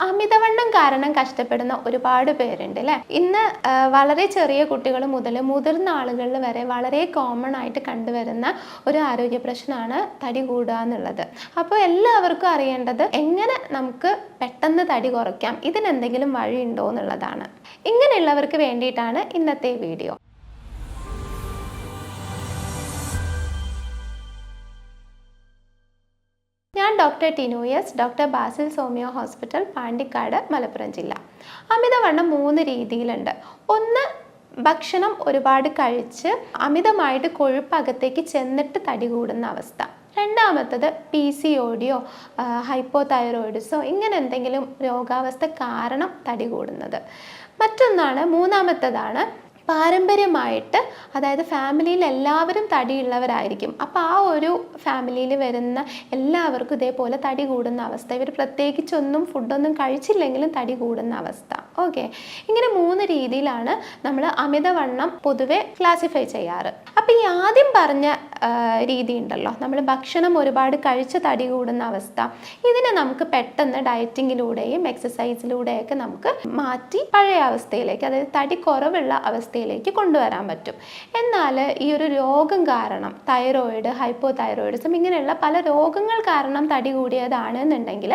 അമിതവണ്ണം കാരണം കഷ്ടപ്പെടുന്ന ഒരുപാട് പേരുണ്ട് അല്ലേ ഇന്ന് വളരെ ചെറിയ കുട്ടികൾ മുതൽ മുതിർന്ന ആളുകളിൽ വരെ വളരെ കോമൺ ആയിട്ട് കണ്ടുവരുന്ന ഒരു ആരോഗ്യ പ്രശ്നമാണ് തടി കൂടുക എന്നുള്ളത്. അപ്പോൾ എല്ലാവർക്കും അറിയേണ്ടത് എങ്ങനെ നമുക്ക് പെട്ടെന്ന് തടി കുറയ്ക്കാം? ഇതിനെന്തെങ്കിലും വഴിയുണ്ടോ എന്നുള്ളതാണ്. ഇങ്ങനെയുള്ളവർക്ക് വേണ്ടിയിട്ടാണ് ഇന്നത്തെ വീഡിയോ. ഡോക്ടർ ടിനോയസ് ഡോക്ടർ ബാസിൽ സോമിയോ ഹോസ്പിറ്റൽ പാണ്ടിക്കാട് മലപ്പുറം ജില്ല. അമിതവണ്ണം മൂന്ന് രീതിയിലുണ്ട്. ഒന്ന് ഭക്ഷണം ഒരുപാട് കഴിച്ച് അമിതമായിട്ട് കൊഴുപ്പകത്തേക്ക് ചെന്നിട്ട് തടി കൂടുന്ന അവസ്ഥ. രണ്ടാമത്തത് പി സി ഓഡിയോ ഹൈപ്പോ തൈറോയിഡ്സോ ഇങ്ങനെ എന്തെങ്കിലും രോഗാവസ്ഥ കാരണം തടി കൂടുന്നത്. മറ്റൊന്നാണ് മൂന്നാമത്തതാണ് പാരമ്പര്യമായിട്ട് അതായത് ഫാമിലിയിൽ എല്ലാവരും തടിയുള്ളവരായിരിക്കും. അപ്പോൾ ആ ഒരു ഫാമിലിയിൽ വരുന്ന എല്ലാവർക്കും ഇതേപോലെ തടി കൂടുന്ന അവസ്ഥ. ഇവർ പ്രത്യേകിച്ചൊന്നും ഫുഡൊന്നും കഴിച്ചില്ലെങ്കിലും തടി കൂടുന്ന അവസ്ഥ. ഓക്കെ? ഇങ്ങനെ മൂന്ന് രീതിയിലാണ് നമ്മൾ അമിതവണ്ണം പൊതുവെ ക്ലാസിഫൈ ചെയ്യാറ്. അപ്പോൾ ഈ ആദ്യം പറഞ്ഞ രീതി ഉണ്ടല്ലോ നമ്മൾ ഭക്ഷണം ഒരുപാട് കഴിച്ച് തടി കൂടുന്ന അവസ്ഥ ഇതിനെ നമുക്ക് പെട്ടെന്ന് ഡയറ്റിങ്ങിലൂടെയും എക്സസൈസിലൂടെയൊക്കെ നമുക്ക് മാറ്റി പഴയ അവസ്ഥയിലേക്ക് അതായത് തടി കുറവുള്ള അവസ്ഥയിലേക്ക് കൊണ്ടുവരാൻ പറ്റും. എന്നാൽ ഈ ഒരു രോഗം കാരണം തൈറോയിഡ് ഹൈപ്പോ തൈറോയിഡിസം ഇങ്ങനെയുള്ള പല രോഗങ്ങൾ കാരണം തടി കൂടിയതാണ് എന്നുണ്ടെങ്കിൽ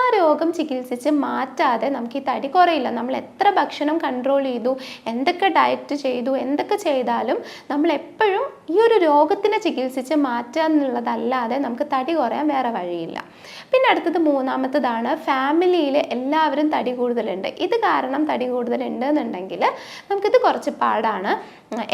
ആ രോഗം ചികിത്സിച്ച് മാറ്റാതെ നമുക്ക് ഈ തടി കുറയില്ല. നമ്മൾ എത്ര ഭക്ഷണം കൺട്രോൾ ചെയ്തു എന്തൊക്കെ ഡയറ്റ് ചെയ്തു എന്തൊക്കെ ചെയ്താലും നമ്മൾ എപ്പോഴും ഈ ഒരു രോഗത്തിനെ ചികിത്സിച്ച് മാറ്റുക എന്നുള്ളതല്ലാതെ നമുക്ക് തടി കുറയാൻ വേറെ വഴിയില്ല. പിന്നെ അടുത്തത് മൂന്നാമത്തതാണ് ഫാമിലിയിൽ എല്ലാവരും തടി കൂടുതലുണ്ട്. ഇത് കാരണം തടി കൂടുതലുണ്ട് എന്നുണ്ടെങ്കിൽ നമുക്കിത് കുറച്ച് പാടാണ്.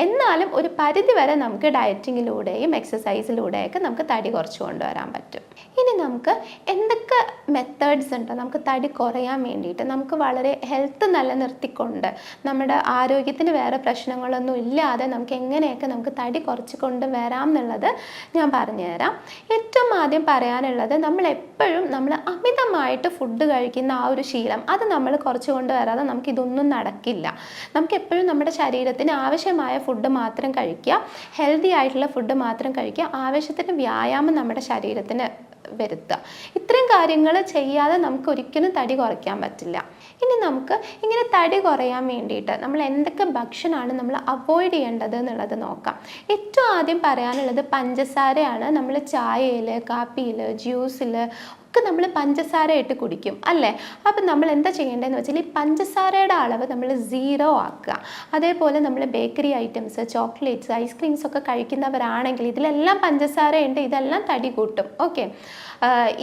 എന്നാലും ഒരു പരിധി വരെ നമുക്ക് ഡയറ്റിങ്ങിലൂടെയും എക്സസൈസിലൂടെയൊക്കെ നമുക്ക് തടി കുറച്ച് കൊണ്ടുവരാൻ പറ്റും. ഇനി നമുക്ക് എന്തൊക്കെ മെത്തേഡ്സ് ഉണ്ട്? നമുക്ക് തടി കുറയാൻ വേണ്ടിയിട്ട് നമുക്ക് വളരെ ഹെൽത്ത് നിലനിർത്തിക്കൊണ്ട് നമ്മുടെ ആരോഗ്യത്തിന് വേറെ പ്രശ്നങ്ങളൊന്നും ഇല്ലാതെ നമുക്ക് എങ്ങനെയൊക്കെ നമുക്ക് തടി കുറച്ച് കൊണ്ടുവരാം എന്നുള്ളത് ഞാൻ പറഞ്ഞുതരാം. ഏറ്റവും ആദ്യം പറയാനുള്ളത് നമ്മൾ എപ്പോഴും നമ്മൾ അമിതമായിട്ട് ഫുഡ് കഴിക്കുന്ന ആ ഒരു ശീലം അത് നമ്മൾ കുറച്ച് കൊണ്ടുവരാതെ നമുക്ക് ഇതൊന്നും നടക്കില്ല. നമുക്ക് എപ്പോഴും നമ്മുടെ ശരീരത്തിന് ആവശ്യമായ ഫുഡ് മാത്രം കഴിക്കുക. ഹെൽത്തി ആയിട്ടുള്ള ഫുഡ് മാത്രം കഴിക്കുക. ആവശ്യത്തിന് വ്യായാമം നമ്മുടെ ശരീരത്തിന് വരുത്തുക. ഇത്രയും കാര്യങ്ങൾ ചെയ്യാതെ നമുക്ക് ഒരിക്കലും തടി കുറയ്ക്കാൻ പറ്റില്ല. ഇനി നമുക്ക് ഇങ്ങനെ തടി കുറയാൻ വേണ്ടിയിട്ട് നമ്മൾ എന്തൊക്കെ ഭക്ഷണമാണ് നമ്മൾ അവോയ്ഡ് ചെയ്യേണ്ടത് എന്നുള്ളത് നോക്കാം. ഏറ്റവും ആദ്യം പറയാനുള്ളത് പഞ്ചസാരയാണ് നമ്മൾ ചായയിൽ കാപ്പിയിൽ ജ്യൂസിൽ ഒക്കെ നമ്മൾ പഞ്ചസാര ഇട്ട് കുടിക്കും അല്ലേ? അപ്പം നമ്മൾ എന്താ ചെയ്യേണ്ടതെന്ന് വെച്ചാൽ ഈ പഞ്ചസാരയുടെ അളവ് നമ്മൾ സീറോ ആക്കുക. അതേപോലെ നമ്മൾ ബേക്കറി ഐറ്റംസ് ചോക്ലേറ്റ്സ് ഐസ്ക്രീംസ് ഒക്കെ കഴിക്കുന്നവരാണെങ്കിൽ ഇതിലെല്ലാം പഞ്ചസാരയുണ്ട് ഇതെല്ലാം തടി കൂട്ടും. ഓക്കെ?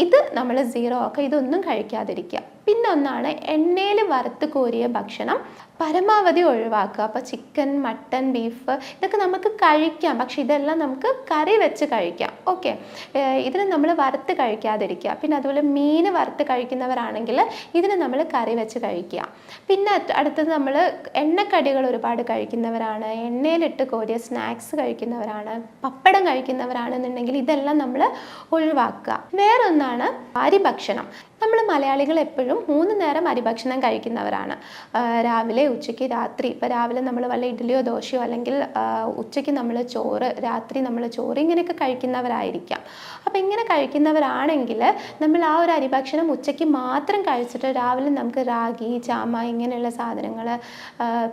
ഇത് നമ്മൾ സീറോ ആക്കുക ഇതൊന്നും കഴിക്കാതിരിക്കുക. പിന്നെ ഒന്നാണ് എണ്ണയിൽ വറുത്ത് കോരിയ ഭക്ഷണം പരമാവധി ഒഴിവാക്കുക. അപ്പോൾ ചിക്കൻ മട്ടൻ ബീഫ് ഇതൊക്കെ നമുക്ക് കഴിക്കാം. പക്ഷെ ഇതെല്ലാം നമുക്ക് കറി വെച്ച് കഴിക്കാം. ഓക്കെ ഇതിന് നമ്മൾ വറുത്ത് കഴിക്കാതിരിക്കുക. പിന്നെ അതുപോലെ മീൻ വറുത്ത് കഴിക്കുന്നവരാണെങ്കിൽ ഇതിന് നമ്മൾ കറി വെച്ച് കഴിക്കുക. പിന്നെ അടുത്തത് നമ്മൾ എണ്ണക്കടികൾ ഒരുപാട് കഴിക്കുന്നവരാണ്. എണ്ണയിലിട്ട് കോരിയ സ്നാക്സ് കഴിക്കുന്നവരാണ്. പപ്പടം കഴിക്കുന്നവരാണെന്നുണ്ടെങ്കിൽ ഇതെല്ലാം നമ്മൾ ഒഴിവാക്കുക. വേറൊന്നാണ് അരിഭക്ഷണം നമ്മൾ മലയാളികൾ എപ്പോഴും മൂന്ന് നേരം അരിഭക്ഷണം കഴിക്കുന്നവരാണ്. രാവിലെ ഉച്ചയ്ക്ക് രാത്രി. ഇപ്പോൾ രാവിലെ നമ്മൾ വല്ല ഇഡ്ഡലിയോ ദോശയോ അല്ലെങ്കിൽ ഉച്ചയ്ക്ക് നമ്മൾ ചോറ് രാത്രി നമ്മൾ ചോറ് ഇങ്ങനെയൊക്കെ കഴിക്കുന്നവരായിരിക്കാം. അപ്പോൾ ഇങ്ങനെ കഴിക്കുന്നവരാണെങ്കിൽ നമ്മൾ ആ ഒരു അരിഭക്ഷണം ഉച്ചയ്ക്ക് മാത്രം കഴിച്ചിട്ട് രാവിലെ നമുക്ക് റാഗി ചാമ ഇങ്ങനെയുള്ള സാധനങ്ങൾ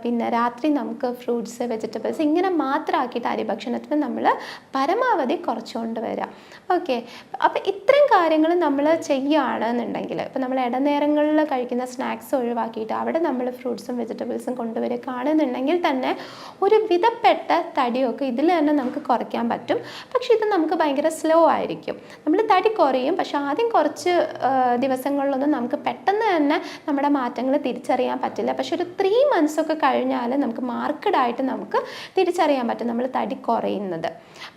പിന്നെ രാത്രി നമുക്ക് ഫ്രൂട്ട്സ് വെജിറ്റബിൾസ് ഇങ്ങനെ മാത്രമാക്കിയിട്ട് അരിഭക്ഷണത്തിന് നമ്മൾ പരമാവധി കുറച്ചുകൊണ്ട് വരാം. ഓക്കെ. അപ്പോൾ ഇത്രയും കാര്യങ്ങൾ നമ്മൾ ചെയ്യുകയാണെന്നുണ്ടെങ്കിൽ ഇപ്പോൾ നമ്മൾ ഇടനേരങ്ങളിൽ കഴിക്കുന്ന സ്നാക്സ് ഒഴിവാക്കിയിട്ട് അവിടെ നമ്മൾ ഫ്രൂട്ട്സും വെജിറ്റബിൾസും കൊണ്ടുവരികയാണെന്നുണ്ടെങ്കിൽ തന്നെ ഒരു വിധപ്പെട്ട തടിയൊക്കെ ഇതിൽ തന്നെ നമുക്ക് കുറയ്ക്കാൻ പറ്റും. പക്ഷേ ഇത് നമുക്ക് ഭയങ്കര സ്ലോ ആയിരിക്കും. നമ്മൾ തടി കുറയും. പക്ഷെ ആദ്യം കുറച്ച് ദിവസങ്ങളിലൊന്നും നമുക്ക് പെട്ടെന്ന് തന്നെ നമ്മുടെ മാറ്റങ്ങൾ തിരിച്ചറിയാൻ പറ്റില്ല. പക്ഷെ ഒരു ത്രീ മന്ത്സ് ഒക്കെ കഴിഞ്ഞാൽ നമുക്ക് മാർക്കഡായിട്ട് നമുക്ക് തിരിച്ചറിയാൻ പറ്റും നമ്മൾ തടി കുറയുന്നത്.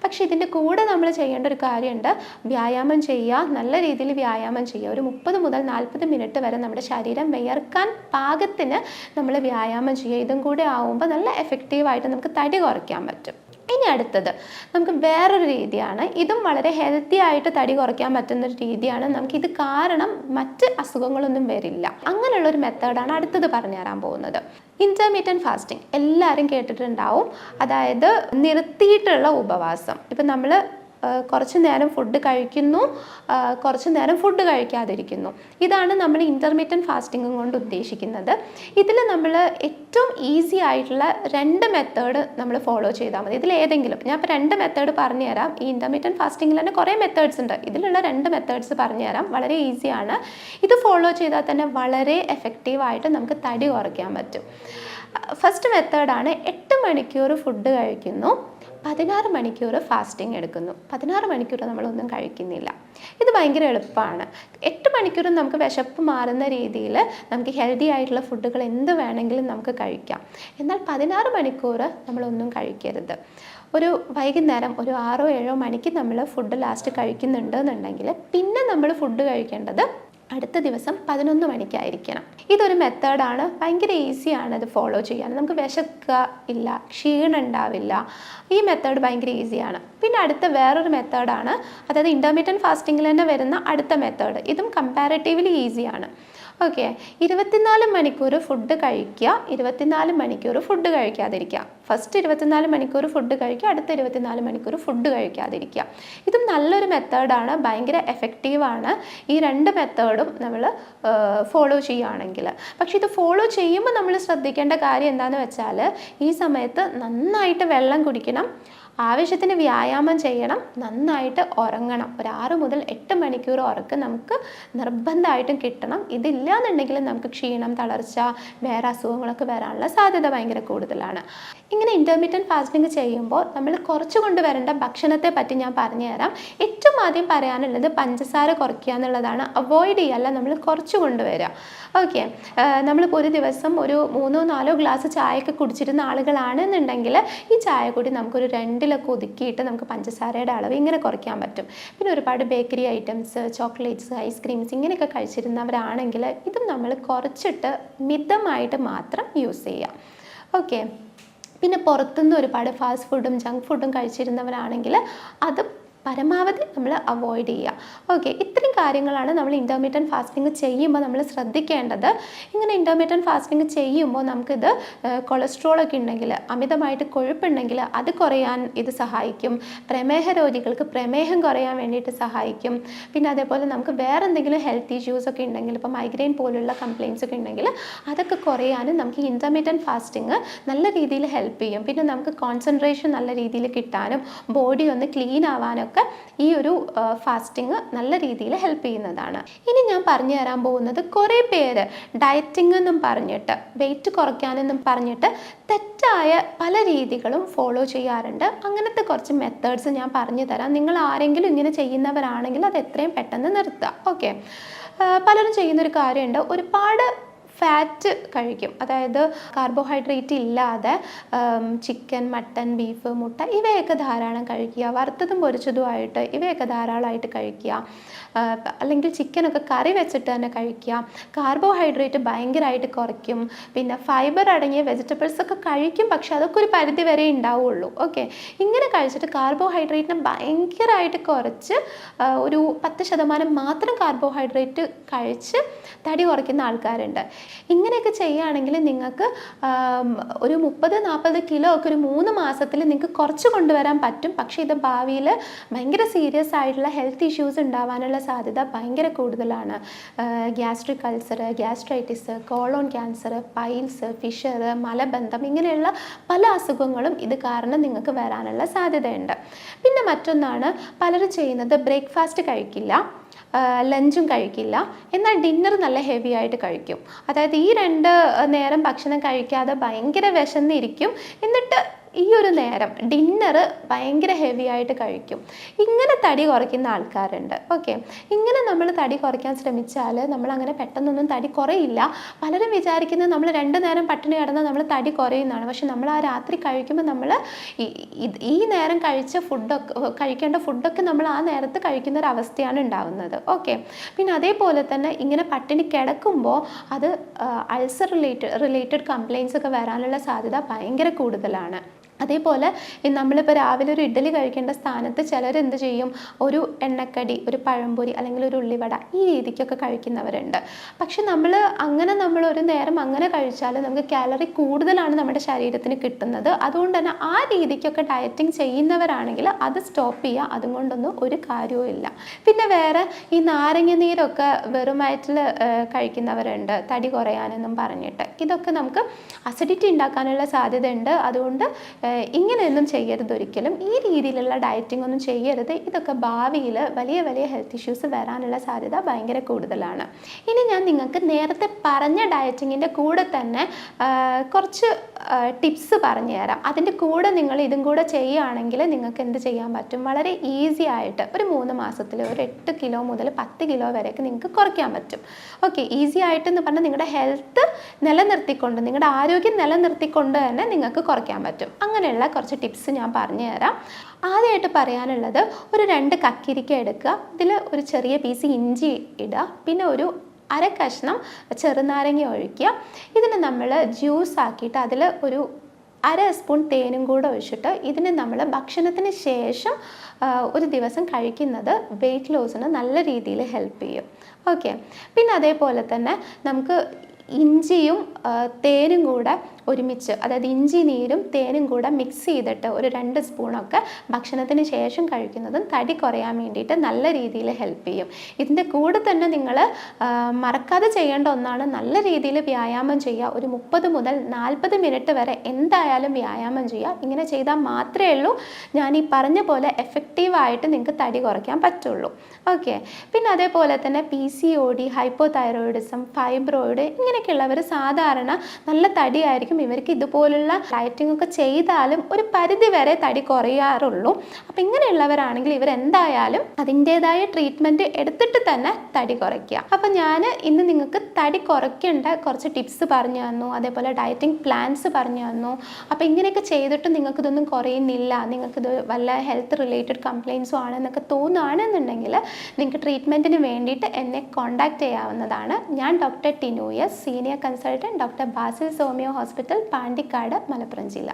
പക്ഷെ ഇതിന്റെ കൂടെ നമ്മൾ ചെയ്യേണ്ട ഒരു കാര്യമുണ്ട്. വ്യായാമം ചെയ്യുക നല്ല രീതിയിൽ വ്യായാമം ചെയ്യുക. ഒരു മുപ്പത് മുതൽ നാൽപ്പത് മിനിറ്റ് വരെ നമ്മുടെ ശരീരം വിയർക്കാൻ പാകത്തിന് നമ്മൾ വ്യായാമം ചെയ്യുക. ഇതും കൂടെ ആവുമ്പോൾ നല്ല എഫക്റ്റീവായിട്ട് നമുക്ക് തടി കുറയ്ക്കാൻ പറ്റും. ഇനി അടുത്തത് നമുക്ക് വേറൊരു രീതിയാണ്. ഇതും വളരെ ഹെൽത്തി ആയിട്ട് തടി കുറയ്ക്കാൻ പറ്റുന്ന ഒരു രീതിയാണ്. നമുക്ക് ഇത് കാരണം മറ്റ് അസുഖങ്ങളൊന്നും വരില്ല. അങ്ങനെയുള്ള ഒരു മെത്തേഡാണ് അടുത്തത് പറഞ്ഞു തരാൻ പോകുന്നത്. ഇന്റർമീഡിയന്റ് ഫാസ്റ്റിംഗ് എല്ലാവരും കേട്ടിട്ടുണ്ടാവും. അതായത് നിർത്തിയിട്ടുള്ള ഉപവാസം. ഇപ്പം നമ്മൾ കുറച്ച് നേരം ഫുഡ് കഴിക്കുന്നു. കുറച്ച് നേരം ഫുഡ് കഴിക്കാതിരിക്കുന്നു. ഇതാണ് നമ്മൾ ഇന്റർമീഡിയറ്റ് ഫാസ്റ്റിംഗ് കൊണ്ട് ഉദ്ദേശിക്കുന്നത്. ഇതിൽ നമ്മൾ ഏറ്റവും ഈസി ആയിട്ടുള്ള രണ്ട് മെത്തേഡ് നമ്മൾ ഫോളോ ചെയ്താൽ മതി. ഇതിൽ ഏതെങ്കിലും ഞാൻ ഇപ്പോൾ രണ്ട് മെത്തേഡ് പറഞ്ഞു തരാം ഈ ഇന്റർമീഡിയറ്റ് ഫാസ്റ്റിങ്ങിൽ തന്നെ കുറേ മെത്തേഡ്സ് ഉണ്ട്. ഇതിലുള്ള രണ്ട് മെത്തേഡ്സ് പറഞ്ഞു തരാം വളരെ ഈസിയാണ് ഇത് ഫോളോ ചെയ്താൽ തന്നെ വളരെ എഫക്റ്റീവായിട്ട് നമുക്ക് തടി കുറയ്ക്കാൻ പറ്റും. ഫസ്റ്റ് മെത്തേഡാണ് എട്ട് മണിക്കൂർ ഫുഡ് കഴിക്കുന്നു. പതിനാറ് മണിക്കൂർ ഫാസ്റ്റിംഗ് എടുക്കുന്നു. പതിനാറ് മണിക്കൂർ നമ്മളൊന്നും കഴിക്കുന്നില്ല. ഇത് ഭയങ്കര എളുപ്പമാണ്. എട്ട് മണിക്കൂറും നമുക്ക് വിശപ്പ് മാറുന്ന രീതിയിൽ നമുക്ക് ഹെൽത്തി ആയിട്ടുള്ള ഫുഡുകൾ എന്ത് വേണമെങ്കിലും നമുക്ക് കഴിക്കാം. എന്നാൽ പതിനാറ് മണിക്കൂർ നമ്മളൊന്നും കഴിക്കരുത്. ഒരു വൈകുന്നേരം ഒരു ആറോ ഏഴോ മണിക്ക് നമ്മൾ ഫുഡ് ലാസ്റ്റ് കഴിക്കുന്നുണ്ട് എന്നുണ്ടെങ്കിൽ പിന്നെ നമ്മൾ ഫുഡ് കഴിക്കേണ്ടത് അടുത്ത ദിവസം പതിനൊന്ന് മണിക്കായിരിക്കണം. ഇതൊരു മെത്തേഡാണ് ഭയങ്കര ഈസിയാണ് അത് ഫോളോ ചെയ്യാൻ. നമുക്ക് വിശക്കുക ഇല്ല ക്ഷീണം ഉണ്ടാവില്ല. ഈ മെത്തേഡ് ഭയങ്കര ഈസിയാണ് പിന്നെ അടുത്ത വേറൊരു മെത്തേഡാണ് അതായത് ഇന്റർമീഡിയറ്റ് ഫാസ്റ്റിങ്ങിൽ തന്നെ വരുന്ന അടുത്ത മെത്തേഡ് ഇതും കമ്പാരിറ്റീവ്ലി ഈസിയാണ് ഓക്കെ ഇരുപത്തിനാല് മണിക്കൂർ ഫുഡ് കഴിക്കുക. ഇരുപത്തിനാല് മണിക്കൂർ ഫുഡ് കഴിക്കാതിരിക്കുക. ഫസ്റ്റ് ഇരുപത്തിനാല് മണിക്കൂർ ഫുഡ് കഴിക്കുക. അടുത്ത ഇരുപത്തിനാല് മണിക്കൂർ ഫുഡ് കഴിക്കാതിരിക്കുക. ഇതും നല്ലൊരു മെത്തേഡാണ് ഭയങ്കര എഫക്റ്റീവാണ് ഈ രണ്ട് മെത്തേഡും നമ്മൾ ഫോളോ ചെയ്യുകയാണെങ്കിൽ. പക്ഷേ ഇത് ഫോളോ ചെയ്യുമ്പോൾ നമ്മൾ ശ്രദ്ധിക്കേണ്ട കാര്യം എന്താണെന്ന് വെച്ചാൽ ഈ സമയത്ത് നന്നായിട്ട് വെള്ളം കുടിക്കണം. ആവശ്യത്തിന് വ്യായാമം ചെയ്യണം നന്നായിട്ട് ഉറങ്ങണം. ഒരു ആറ് മുതൽ എട്ട് മണിക്കൂർ ഉറക്കം നമുക്ക് നിർബന്ധമായിട്ടും കിട്ടണം. ഇതില്ല എന്നുണ്ടെങ്കിൽ നമുക്ക് ക്ഷീണം തളർച്ച വേറെ അസുഖങ്ങളൊക്കെ വരാനുള്ള സാധ്യത ഭയങ്കര കൂടുതലാണ്. ഇങ്ങനെ ഇന്റർമീഡിയറ്റ് ഫാസ്റ്റിംഗ് ചെയ്യുമ്പോൾ നമ്മൾ കുറച്ച് കൊണ്ടുവരേണ്ട ഭക്ഷണത്തെ പറ്റി ഞാൻ പറഞ്ഞുതരാം. ഏറ്റവും ആദ്യം പറയാനുള്ളത് പഞ്ചസാര കുറയ്ക്കുക എന്നുള്ളതാണ്. അവോയ്ഡ് ചെയ്യല്ല നമ്മൾ കുറച്ച് കൊണ്ടുവരിക. ഓക്കെ നമ്മളിപ്പോൾ ഒരു ദിവസം ഒരു മൂന്നോ നാലോ ഗ്ലാസ് ചായയൊക്കെ കുടിച്ചിരുന്ന ആളുകളാണെന്നുണ്ടെങ്കിൽ ഈ ചായ കൂടി നമുക്കൊരു രണ്ടിലൊക്കെ ഒതുക്കിയിട്ട് നമുക്ക് പഞ്ചസാരയുടെ അളവ് ഇങ്ങനെ കുറയ്ക്കാൻ പറ്റും. പിന്നെ ഒരുപാട് ബേക്കറി ഐറ്റംസ് ചോക്ലേറ്റ്സ് ഐസ്ക്രീംസ് ഇങ്ങനെയൊക്കെ കഴിച്ചിരുന്നവരാണെങ്കിൽ ഇതും നമ്മൾ കുറച്ചിട്ട് മിതമായിട്ട് മാത്രം യൂസ് ചെയ്യാം. ഓക്കെ. പിന്നെ പുറത്തുനിന്ന് ഒരുപാട് ഫാസ്റ്റ് ഫുഡും ജങ്ക് ഫുഡും കഴിച്ചിരുന്നവരാണെങ്കിൽ അത് പരമാവധി നമ്മൾ അവോയ്ഡ് ചെയ്യുക. ഓക്കെ ഇത്രയും കാര്യങ്ങളാണ് നമ്മൾ ഇന്റർമീഡിയറ്റ് ഫാസ്റ്റിംഗ് ചെയ്യുമ്പോൾ നമ്മൾ ശ്രദ്ധിക്കേണ്ടത്. ഇങ്ങനെ ഇന്റർമീഡിയറ്റ് ഫാസ്റ്റിംഗ് ചെയ്യുമ്പോൾ നമുക്കിത് കൊളസ്ട്രോൾ ഒക്കെ ഉണ്ടെങ്കിൽ അമിതമായിട്ട് കൊഴുപ്പുണ്ടെങ്കിൽ അത് കുറയാൻ ഇത് സഹായിക്കും. പ്രമേഹ രോഗികൾക്ക് പ്രമേഹം കുറയാൻ വേണ്ടിയിട്ട് സഹായിക്കും. പിന്നെ അതേപോലെ നമുക്ക് വേറെ എന്തെങ്കിലും ഹെൽത്ത് ഇഷ്യൂസ് ഒക്കെ ഉണ്ടെങ്കിൽ ഇപ്പോൾ മൈഗ്രെയിൻ പോലുള്ള കംപ്ലയിൻസ് ഒക്കെ ഉണ്ടെങ്കിൽ അതൊക്കെ കുറയാനും നമുക്ക് ഈ ഇന്റർമീഡിയറ്റ് ഫാസ്റ്റിംഗ് നല്ല രീതിയിൽ ഹെൽപ്പ് ചെയ്യും. പിന്നെ നമുക്ക് കോൺസെൻട്രേഷൻ നല്ല രീതിയിൽ കിട്ടാനും ബോഡി ഒന്ന് ക്ലീൻ ആവാനൊക്കെ ഈ ഒരു ഫാസ്റ്റിംഗ് നല്ല രീതിയിൽ ഹെൽപ്പ് ചെയ്യുന്നതാണ്. ഇനി ഞാൻ പറഞ്ഞു തരാൻ പോകുന്നത് കുറേ പേര് ഡയറ്റിംഗ് എന്നും പറഞ്ഞിട്ട് വെയിറ്റ് കുറയ്ക്കാനെന്നും പറഞ്ഞിട്ട് തെറ്റായ പല രീതികളും ഫോളോ ചെയ്യാറുണ്ട്. അങ്ങനത്തെ കുറച്ച് മെത്തേഡ്സ് ഞാൻ പറഞ്ഞു തരാം. നിങ്ങൾ ആരെങ്കിലും ഇങ്ങനെ ചെയ്യുന്നവരാണെങ്കിൽ അത് എത്രയും പെട്ടെന്ന് നിർത്തുക. ഓക്കെ പലരും ചെയ്യുന്നൊരു കാര്യമുണ്ട്. ഒരുപാട് ഫാറ്റ് കഴിക്കും. അതായത് കാർബോഹൈഡ്രേറ്റ് ഇല്ലാതെ ചിക്കൻ മട്ടൻ ബീഫ് മുട്ട ഇവയൊക്കെ ധാരാളം കഴിക്കുക. വറുത്തതും പൊരിച്ചതുമായിട്ട് ഇവയൊക്കെ ധാരാളമായിട്ട് കഴിക്കുക. അല്ലെങ്കിൽ ചിക്കനൊക്കെ കറി വെച്ചിട്ട് തന്നെ കഴിക്കുക കാർബോഹൈഡ്രേറ്റ് ഭയങ്കരമായിട്ട് കുറയ്ക്കും. പിന്നെ ഫൈബർ അടങ്ങിയ വെജിറ്റബിൾസ് ഒക്കെ കഴിക്കും. പക്ഷെ അതൊക്കെ ഒരു പരിധി വരെ ഉണ്ടാവുള്ളൂ. ഓക്കെ? ഇങ്ങനെ കഴിച്ചിട്ട് കാർബോഹൈഡ്രേറ്റിനെ ഭയങ്കരമായിട്ട് കുറച്ച് ഒരു പത്ത് ശതമാനം മാത്രം കാർബോഹൈഡ്രേറ്റ് കഴിച്ച് തടി കുറയ്ക്കുന്ന ആൾക്കാരുണ്ട്. ഇങ്ങനെയൊക്കെ ചെയ്യുകയാണെങ്കിൽ നിങ്ങൾക്ക് ഒരു മുപ്പത് നാൽപ്പത് കിലോ ഒക്കെ ഒരു മൂന്ന് മാസത്തിൽ നിങ്ങൾക്ക് കുറച്ച് കൊണ്ടുവരാൻ പറ്റും. പക്ഷേ ഇത് ഭാവിയിൽ ഭയങ്കര സീരിയസ് ആയിട്ടുള്ള ഹെൽത്ത് ഇഷ്യൂസ് ഉണ്ടാവാനുള്ള സാധ്യത ഭയങ്കര കൂടുതലാണ്. Gastric ulcer gastritis colon cancer piles fissure മലബന്ധം ഇങ്ങനെയുള്ള പല അസുഖങ്ങളും ഇത് കാരണം നിങ്ങൾക്ക് വരാനുള്ള സാധ്യതയുണ്ട്. പിന്നെ മറ്റൊന്നാണ് പലരും ചെയ്യുന്നത് ബ്രേക്ക്ഫാസ്റ്റ് കഴിക്കില്ല ലഞ്ചും കഴിക്കില്ല എന്നാൽ ഡിന്നർ നല്ല ഹെവി ആയിട്ട് കഴിക്കും. അതായത് ഈ രണ്ട് നേരം ഭക്ഷണം കഴിക്കാതെ ഭയങ്കര വിശന്നിരിക്കും. എന്നിട്ട് ഈ ഒരു നേരം ഡിന്നർ ഭയങ്കര ഹെവി ആയിട്ട് കഴിക്കും. ഇങ്ങനെ തടി കുറയ്ക്കുന്ന ആൾക്കാരുണ്ട്. ഓക്കെ ഇങ്ങനെ നമ്മൾ തടി കുറയ്ക്കാൻ ശ്രമിച്ചാൽ നമ്മൾ അങ്ങനെ പെട്ടെന്നൊന്നും തടി കുറയില്ല. പലരും വിചാരിക്കുന്നത് നമ്മൾ രണ്ട് നേരം പട്ടിണി കിടന്നാൽ നമ്മൾ തടി കുറയുന്നതാണ്. പക്ഷെ നമ്മൾ ആ രാത്രി കഴിക്കുമ്പോൾ നമ്മൾ ഈ നേരം കഴിച്ച ഫുഡൊക്കെ കഴിക്കേണ്ട ഫുഡൊക്കെ നമ്മൾ ആ നേരത്ത് കഴിക്കുന്ന ഒരു അവസ്ഥയാണ് ഉണ്ടാവുന്നത്. ഓക്കെ പിന്നെ അതേപോലെ തന്നെ ഇങ്ങനെ പട്ടിണി കിടക്കുമ്പോൾ അത് അൾസർ റിലേറ്റഡ് റിലേറ്റഡ് കംപ്ലയിൻസ് ഒക്കെ വരാനുള്ള സാധ്യത ഭയങ്കര കൂടുതലാണ്. അതേപോലെ നമ്മളിപ്പോൾ രാവിലെ ഒരു ഇഡ്ഡലി കഴിക്കേണ്ട സ്ഥാനത്ത് ചിലർ എന്ത് ചെയ്യും? ഒരു എണ്ണക്കടി ഒരു പഴംപൊരി അല്ലെങ്കിൽ ഒരു ഉള്ളിവട ഈ രീതിക്കൊക്കെ കഴിക്കുന്നവരുണ്ട്. പക്ഷെ നമ്മൾ അങ്ങനെ നമ്മൾ ഒരു നേരം അങ്ങനെ കഴിച്ചാൽ നമുക്ക് കാലറി കൂടുതലാണ് നമ്മുടെ ശരീരത്തിന് കിട്ടുന്നത്. അതുകൊണ്ട് തന്നെ ആ രീതിക്കൊക്കെ ഡയറ്റിങ് ചെയ്യുന്നവരാണെങ്കിൽ അത് സ്റ്റോപ്പ് ചെയ്യുക അതും കൊണ്ടൊന്നും ഒരു കാര്യവും ഇല്ല. പിന്നെ വേറെ ഈ നാരങ്ങ നീരൊക്കെ വെറും വയറ്റിൽ കഴിക്കുന്നവരുണ്ട്. തടി കുറയാനെന്നും പറഞ്ഞിട്ട്. ഇതൊക്കെ നമുക്ക് അസിഡിറ്റി ഉണ്ടാക്കാനുള്ള സാധ്യതയുണ്ട്. അതുകൊണ്ട് ഇങ്ങനെയൊന്നും ചെയ്യരുത് ഒരിക്കലും. ഈ രീതിയിലുള്ള ഡയറ്റിംഗ് ഒന്നും ചെയ്യരുത്. ഇതൊക്കെ ഭാവിയിൽ വലിയ വലിയ ഹെൽത്ത് ഇഷ്യൂസ് വരാനുള്ള സാധ്യത ഭയങ്കര കൂടുതലാണ്. ഇനി ഞാൻ നിങ്ങൾക്ക് നേരത്തെ പറഞ്ഞ ഡയറ്റിങ്ങിന്റെ കൂടെ തന്നെ കുറച്ച് ടിപ്സ് പറഞ്ഞു തരാം. അതിന്റെ കൂടെ നിങ്ങൾ ഇതും കൂടെ ചെയ്യുകയാണെങ്കിൽ നിങ്ങൾക്ക് എന്ത് ചെയ്യാൻ പറ്റും? വളരെ ഈസി ആയിട്ട് ഒരു മൂന്ന് മാസത്തിൽ ഒരു എട്ട് കിലോ മുതൽ പത്ത് കിലോ വരെയൊക്കെ നിങ്ങൾക്ക് കുറയ്ക്കാൻ പറ്റും. ഓക്കെ ഈസി ആയിട്ട് എന്ന് പറഞ്ഞാൽ നിങ്ങളുടെ ഹെൽത്ത് നിലനിർത്തിക്കൊണ്ട് നിങ്ങളുടെ ആരോഗ്യം നിലനിർത്തിക്കൊണ്ട് തന്നെ നിങ്ങൾക്ക് കുറയ്ക്കാൻ പറ്റും. അങ്ങനെയുള്ള കുറച്ച് ടിപ്സ് ഞാൻ പറഞ്ഞു തരാം. ആദ്യമായിട്ട് പറയാനുള്ളത് ഒരു രണ്ട് കക്കിരിക്ക എടുക്കുക. ഇതിൽ ഒരു ചെറിയ പീസ് ഇഞ്ചി ഇടുക. പിന്നെ ഒരു അര കഷ്ണം ചെറുനാരങ്ങ ഒഴിക്കുക. ഇതിന് നമ്മൾ ജ്യൂസ് ആക്കിയിട്ട് അതിൽ ഒരു അര സ്പൂൺ തേനും കൂടെ ഒഴിച്ചിട്ട് ഇതിനെ നമ്മൾ ഭക്ഷണത്തിന് ശേഷം ഒരു ദിവസം കഴിക്കുന്നത് വെയിറ്റ് ലോസിന് നല്ല രീതിയിൽ ഹെൽപ്പ് ചെയ്യും. ഓക്കെ പിന്നെ അതേപോലെ തന്നെ നമുക്ക് ഇഞ്ചിയും തേനും കൂടെ ഒരുമിച്ച് അതായത് ഇഞ്ചി നീരും തേനും കൂടെ മിക്സ് ചെയ്തിട്ട് ഒരു രണ്ട് സ്പൂണൊക്കെ ഭക്ഷണത്തിന് ശേഷം കഴിക്കുന്നതും തടി കുറയാൻ വേണ്ടിയിട്ട് നല്ല രീതിയിൽ ഹെൽപ്പ് ചെയ്യും. ഇതിന്റെ കൂടെ തന്നെ നിങ്ങൾ മറക്കാതെ ചെയ്യേണ്ട ഒന്നാണ് നല്ല രീതിയിൽ വ്യായാമം ചെയ്യുക. ഒരു മുപ്പത് മുതൽ നാൽപ്പത് മിനിറ്റ് വരെ എന്തായാലും വ്യായാമം ചെയ്യുക. ഇങ്ങനെ ചെയ്താൽ മാത്രമേ ഉള്ളൂ. ഞാൻ ഈ പറഞ്ഞ പോലെ എഫക്റ്റീവായിട്ട് നിങ്ങൾക്ക് തടി കുറയ്ക്കാൻ പറ്റുള്ളൂ. ഓക്കെ പിന്നെ അതേപോലെ തന്നെ P C O D hypothyroidism fibroid ഇങ്ങനെയൊക്കെയുള്ളവർ സാധാരണ നല്ല തടിയായിരിക്കും. ഇവർക്ക് ഇതുപോലുള്ള ഡയറ്റിംഗ് ഒക്കെ ചെയ്താലും ഒരു പരിധി വരെ തടി കുറയാറുള്ളൂ. അപ്പം ഇങ്ങനെയുള്ളവരാണെങ്കിൽ ഇവർ എന്തായാലും അതിന്റെതായ ട്രീറ്റ്മെന്റ് എടുത്തിട്ട് തന്നെ തടി കുറയ്ക്കുക. അപ്പം ഞാൻ ഇന്ന് നിങ്ങൾക്ക് തടി കുറയ്ക്കേണ്ട കുറച്ച് ടിപ്സ് പറഞ്ഞു തന്നു. അതേപോലെ ഡയറ്റിംഗ് പ്ലാൻസ് പറഞ്ഞു തന്നു. അപ്പോൾ ഇങ്ങനെയൊക്കെ ചെയ്തിട്ട് നിങ്ങൾക്കിതൊന്നും കുറയുന്നില്ല. നിങ്ങൾക്കിത് വല്ല ഹെൽത്ത് റിലേറ്റഡ് കംപ്ലയിൻസും ആണെന്നൊക്കെ തോന്നുകയാണെന്നുണ്ടെങ്കിൽ നിങ്ങൾക്ക് ട്രീറ്റ്മെന്റിന് വേണ്ടിയിട്ട് എന്നെ കോൺടാക്റ്റ് ചെയ്യാവുന്നതാണ്. ഞാൻ ഡോക്ടർ ടിനൂയസ് സീനിയർ കൺസൾട്ടന്റ് ഡോക്ടർ ബാസിൽ സോമിയോ ഹോസ്പിറ്റൽ പാണ്ടിക്കാട് മലപ്പുറം ജില്ല.